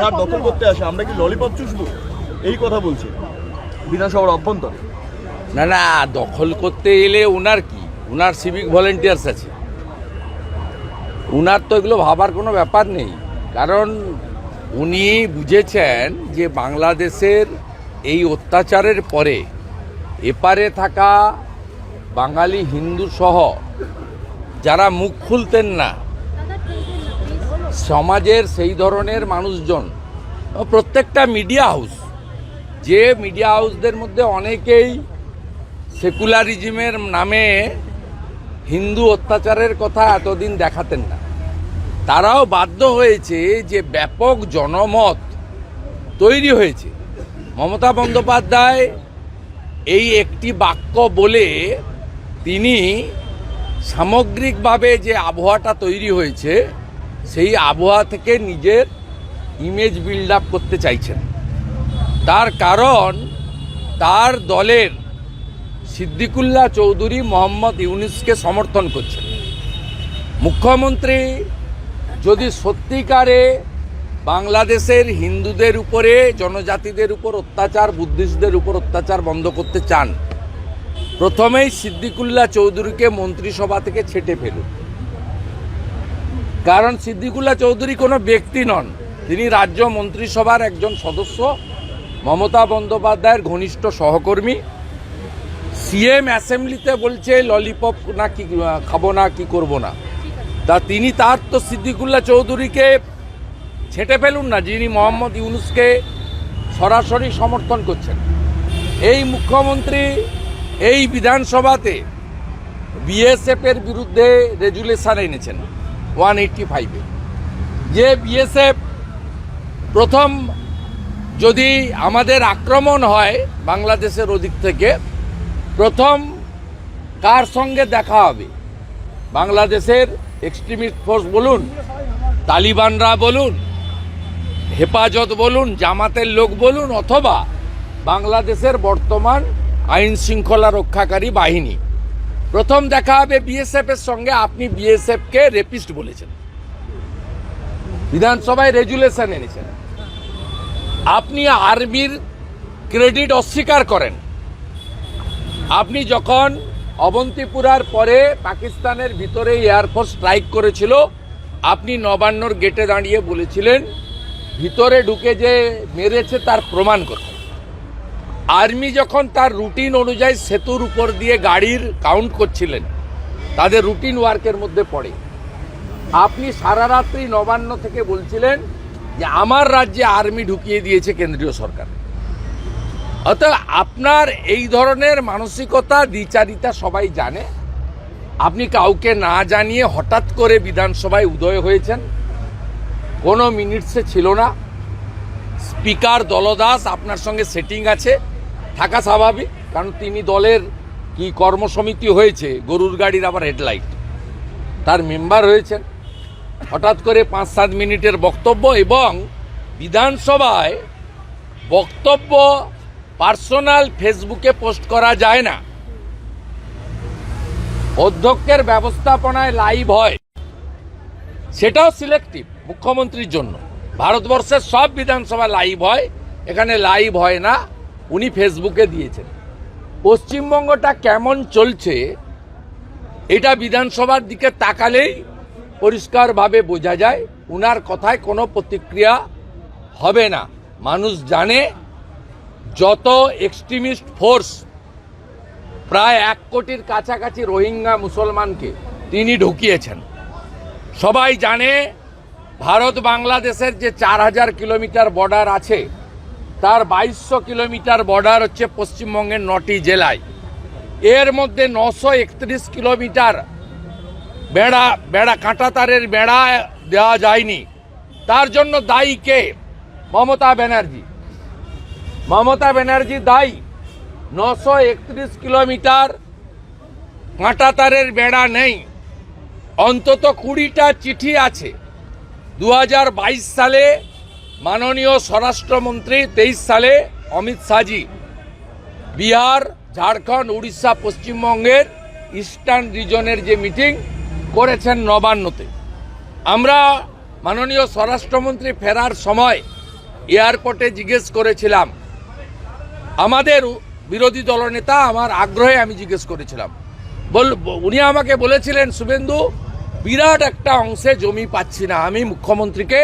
বিহার দখল করতে আসে, আমরা কি ললিপপ চুষবো? এই কথা বলছে। বিধানসভার অভ্যন্তরে। না না, দখল করতে এলে ওনার কি? ওনার সিভিক ভলেন্টিয়ার্স আছে। ওনার তো এগুলো ভাবার কোনো ব্যাপার নেই। কারণ উনি বুঝেছেন যে বাংলাদেশের এই অত্যাচারের পরে এপারে থাকা বাঙালি হিন্দু সহ যারা মুখ খুলতেন না সমাজের সেই ধরনের মানুষজন প্রত্যেকটা মিডিয়া হাউস যে মিডিয়া হাউসদের মধ্যে অনেকেই সেকুলারিজমের নামে হিন্দু অত্যাচারের কথা এতদিন দেখাতেন না। তারাও বাধ্য হয়েছে যে ব্যাপক জনমত তৈরি হয়েছে। মমতা বন্দ্যোপাধ্যায় এই একটি বাক্য বলে তিনি সামগ্রিকভাবে যে আবহাওয়াটা তৈরি হয়েছে সেই আবহাওয়া থেকে নিজের ইমেজ বিল্ড আপ করতে চাইছেন। তার কারণ তার দলের সিদ্দিকুল্লাহ চৌধুরী মোহাম্মদ ইউনিসকে সমর্থন করছেন। মুখ্যমন্ত্রী যদি সত্যিকারে বাংলাদেশের হিন্দুদের উপরে, জনজাতিদের উপর অত্যাচার, বুদ্ধিস্টদের উপর অত্যাচার বন্ধ করতে চান, প্রথমেই সিদ্দিকুল্লাহ চৌধুরীকে মন্ত্রিসভা থেকে ছেটে ফেলুন। কারণ সিদ্দিকুল্লা চৌধুরী কোনো ব্যক্তি নন। তিনি রাজ্য মন্ত্রিসভার একজন সদস্য, মমতা বন্দ্যোপাধ্যায়ের ঘনিষ্ঠ সহকর্মী। সিএম অ্যাসেম্বলিতে বলছে ললিপপ না কি, খাব না, কি করব না। তা তিনি তার তো সিদ্দিকুল্লা চৌধুরীকে ছেটে ফেলুন না, যিনি মোহাম্মদ ইউনুসকে সরাসরি সমর্থন করছেন। এই মুখ্যমন্ত্রী এই বিধানসভাতে বিএসএফের বিরুদ্ধে রেজুলেশন এনেছেন। ওয়ান এইটটি ফাইভে। যে বিএসএফ প্রথম যদি আমাদের আক্রমণ হয় বাংলাদেশের ওদিক থেকে, প্রথম কার সঙ্গে দেখা হবে? বাংলাদেশের এক্সট্রিমিস্ট ফোর্স বলুন, তালিবানরা বলুন, হেফাজত বলুন, জামাতের লোক বলুন, অথবা বাংলাদেশের বর্তমান আইন শৃঙ্খলা রক্ষাকারী বাহিনী। প্রথম দেখা হবে বিএসএফ এর সঙ্গে, আপনি বিএসএফ কে রেপিস্ট বলেছেন। বিধানসভায় রেজুলেশন এনেছেন। আপনি আর্মির ক্রেডিট অস্বীকার করেন। আপনি যখন অবন্তিপুরার পরে পাকিস্তানের ভিতরে এয়ারফোর্স স্ট্রাইক করেছিল, আপনি নবান্নর গেটে দাঁড়িয়ে বলেছিলেন, ভিতরে ঢুকে যে মেরেছে তার প্রমাণ কোথায়? আর্মি যখন তার রুটিন অনুযায়ী সেতুর উপর দিয়ে গাড়ির কাউন্ট করছিলেন, তাদের রুটিন ওয়ার্কের মধ্যে পড়ে। আপনি সারা রাত্রি নবান্ন থেকে বলছিলেন যে আমার রাজ্যে আর্মি ঢুকিয়ে দিয়েছে কেন্দ্রীয় সরকার। অতএব আপনার এই ধরনের মানসিকতা, দ্বিচারিতা সবাই জানে। আপনি কাউকে না জানিয়ে হঠাৎ করে বিধানসভায় উদয় হয়েছেন। কোনো মিনিটসে ছিল না। স্পিকার দলদাস আপনার সঙ্গে সেটিং আছে। থাকা স্বাভাবিক, কারণ তিনি দলের কি কর্মসমিতি হয়েছে, গরুর গাড়ির আবার হেডলাইট। তার মেম্বার হয়েছেন। হঠাৎ করে পাঁচ সাত মিনিটের বক্তব্য এবং বিধানসভায় বক্তব্য পার্সোনাল ফেসবুকে পোস্ট করা যায় না। অধ্যক্ষের ব্যবস্থাপনায় লাইভ হয়। সেটাও সিলেক্টিভ মুখ্যমন্ত্রীর জন্য। ভারতবর্ষের সব বিধানসভা লাইভ হয়। এখানে লাইভ হয় না। উনি ফেসবুকে দিয়েছেন। পশ্চিমবঙ্গটা কেমন চলছে, এটা বিধানসভার দিকে তাকালেই পরিষ্কারভাবে বোঝা যায়। উনার কথায় কোনো প্রতিক্রিয়া হবে না। মানুষ জানে, যত এক্সট্রিমিস্ট ফোর্স, প্রায় এক কোটির কাছাকাছি রোহিঙ্গা মুসলমানকে তিনি ঢুকিয়েছেন। সবাই জানে ভারত বাংলাদেশের যে চার হাজার কিলোমিটার বর্ডার আছে তার বাইশশো কিলোমিটার বর্ডার হচ্ছে পশ্চিমবঙ্গের নটি জেলায়। এর মধ্যে নশো একত্রিশ কিলোমিটার বেড়া বেড়া কাঁটা তারের বেড়া দেওয়া যায়নি। তার জন্য দায়ী কে? মমতা ব্যানার্জি। মমতা ব্যানার্জি দায়ী। নশো একত্রিশ কিলোমিটার কাঁটা তারের বেড়া নেই। অন্তত কুড়িটা চিঠি আছে। দু হাজার বাইশ সালে মাননীয় স্বরাষ্ট্রমন্ত্রী তেইশ সালে অমিত শাহজি, বিহার, ঝাড়খণ্ড, উড়িষ্যা, পশ্চিমবঙ্গের ইস্টার্ন রিজনের যে মিটিং করেছেন নবান্নতে। আমরা মাননীয় স্বরাষ্ট্রমন্ত্রী ফেরার সময় এয়ারপোর্টে জিজ্ঞেস করেছিলাম। আমাদের বিরোধী দলনেতা আমার আগ্রহে আমি জিজ্ঞেস করেছিলাম। বল উনি আমাকে বলেছিলেন, শুভেন্দু, বিরাট একটা অংশে জমি পাচ্ছি না। আমি মুখ্যমন্ত্রীকে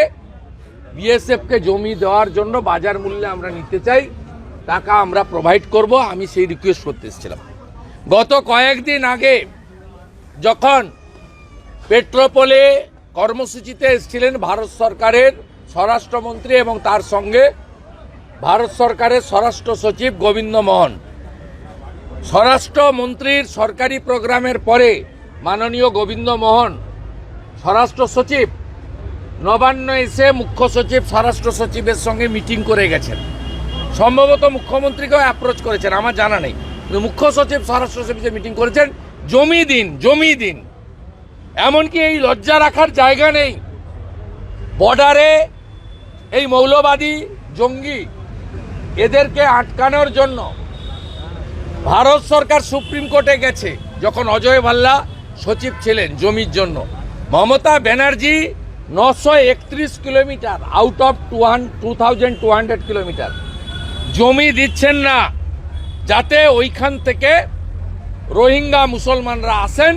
বিএসএফকে জমি দেওয়ার জন্য বাজার মূল্যে আমরা নিতে চাই, টাকা আমরা প্রোভাইড করব, আমি সেই রিকোয়েস্ট করতে এসেছিলাম। গত কয়েকদিন আগে যখন পেট্রোপোলে কর্মসূচিতে এসেছিলেন ভারত সরকারের স্বরাষ্ট্রমন্ত্রী এবং তার সঙ্গে ভারত সরকারের স্বরাষ্ট্র সচিব গোবিন্দ মোহন। স্বরাষ্ট্রমন্ত্রীর সরকারি প্রোগ্রামের পরে মাননীয় গোবিন্দ মোহন স্বরাষ্ট্র সচিব নবান্ন এসে মুখ্য সচিব, স্বরাষ্ট্র সচিবের সঙ্গে মিটিং করে গেছেন। সম্ভবত মুখ্যমন্ত্রীকেও অ্যাপ্রোচ করেছেন, আমার জানা নেই। কিন্তু মুখ্য সচিব, স্বরাষ্ট্র সচিবের মিটিং করেছেন, জমি দিন জমি দিন। এমনকি এই লজ্জা রাখার জায়গা নেই। বর্ডারে এই মৌলবাদী জঙ্গি এদেরকে আটকানোর জন্য ভারত সরকার সুপ্রিম কোর্টে গেছে, যখন অজয় ভাল্লা সচিব ছিলেন জমির জন্য। মমতা ব্যানার্জি নশো একত্রিশ kilometre out of two two thousand two hundred kilometre. জমি দিচ্ছেন না, যাতে ওইখান থেকে রোহিঙ্গা মুসলমানরা আসেন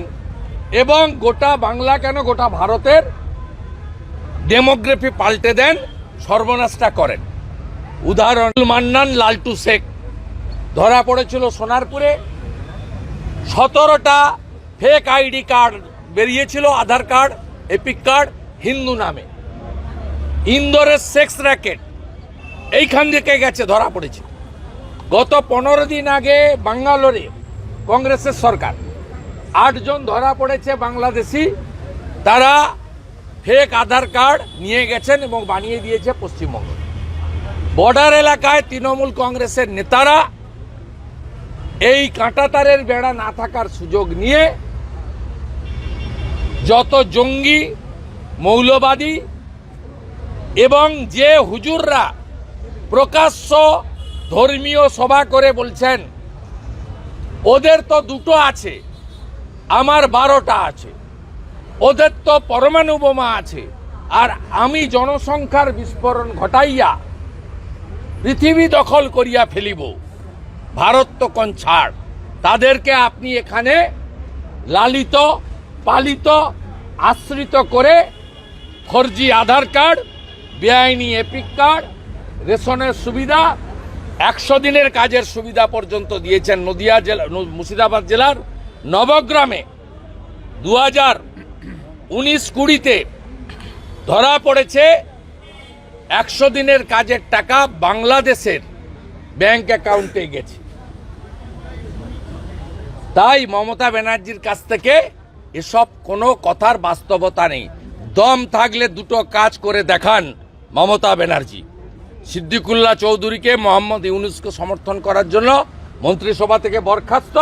এবং গোটা বাংলা কেন গোটা ভারতের ডেমোগ্রাফি পাল্টে দেন, সর্বনাশটা করেন। উদাহরণ, মান্নান লালটু শেখ। ধরা পড়েছিল সোনারপুরে। সতেরোটা ফেক আইডি কার্ড বেরিয়েছিল, Aadhaar card EPIC card Hindu নামে। ইন্দোরের সেক্স র্যাকেট। এইখান থেকে গেছে, ধরা পড়েছে। গত পনেরো দিন আগে বাঙ্গালোরে কংগ্রেসের সরকার। আটজন ধরা পড়েছে বাংলাদেশি। তারা ফেক আধার কার্ড নিয়ে গেছেন এবং বানিয়ে দিয়েছে পশ্চিমবঙ্গ। বর্ডার এলাকায় তৃণমূল কংগ্রেসের নেতারা এই কাঁটাতারের বেড়া না থাকার সুযোগ নিয়ে যত জঙ্গি মৌলবাদী এবং যে হুজুররা প্রকাশ্য ধর্মীয় সভা করে বলছেন, ওদের তো দুটো আছে, আমার বারোটা আছে, ওদের তো পরমাণু বোমা আছে, আর আমি জনসংখ্যার বিস্ফোরণ ঘটাইয়া পৃথিবী দখল করিয়া ফেলিব। ভারত তো কোন ছাড় তাদেরকে আপনি এখানে লালিত, পালিত, আশ্রিত করে ফোরজি আধার কার্ড, বেআইনি এপিক কার্ড, রেশনের সুবিধা, একশো দিনের কাজের সুবিধা পর্যন্ত দিয়েছেন নদিয়া জেলা মুর্শিদাবাদ জেলার নবগ্রামে। দু হাজার উনিশ কুড়িতে ধরা পড়েছে একশো দিনের কাজের টাকা বাংলাদেশের ব্যাংক অ্যাকাউন্টে গেছে। তাই মমতা ব্যানার্জির কাছ থেকে এসব কোনো কথার বাস্তবতা নেই। দম থাকলে দুটো কাজ করে দেখান মমতা ব্যানার্জি। সিদ্দিকুল্লাহ চৌধুরীকে মোহাম্মদ ইউনুসকে সমর্থন করার জন্য মন্ত্রিসভা থেকে বরখাস্ত।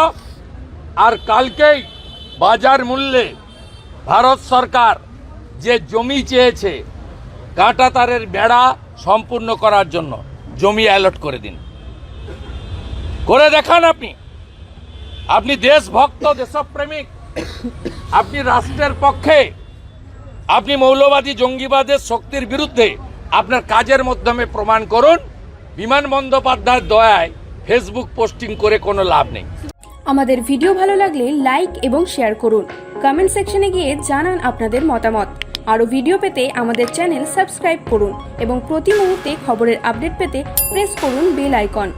আর কালকেই বাজার মূল্যে ভারত সরকার যে জমি চেয়েছে, কাঁটাতারের বেড়া সম্পূর্ণ করার জন্য জমি অ্যালট করে দিন। করে দেখান আপনি। আপনি দেশভক্ত, দেশপ্রেমিক। আপনি রাষ্ট্রের পক্ষে আপনি মৌলবাদী জঙ্গিবাদের শক্তির বিরুদ্ধে আপনার কাজের মাধ্যমে প্রমাণ করুন। বিমান বন্দ্যোপাধ্যায়ের দয়ায় ফেসবুক পোস্টিং করে কোনো লাভ নেই। আমাদের ভিডিও ভালো লাগলে লাইক এবং শেয়ার করুন। কমেন্ট সেকশনে গিয়ে জানান আপনাদের মতামত। আরও ভিডিও পেতে আমাদের চ্যানেল সাবস্ক্রাইব করুন এবং প্রতি মুহূর্তে খবরের আপডেট পেতে প্রেস করুন বেল আইকন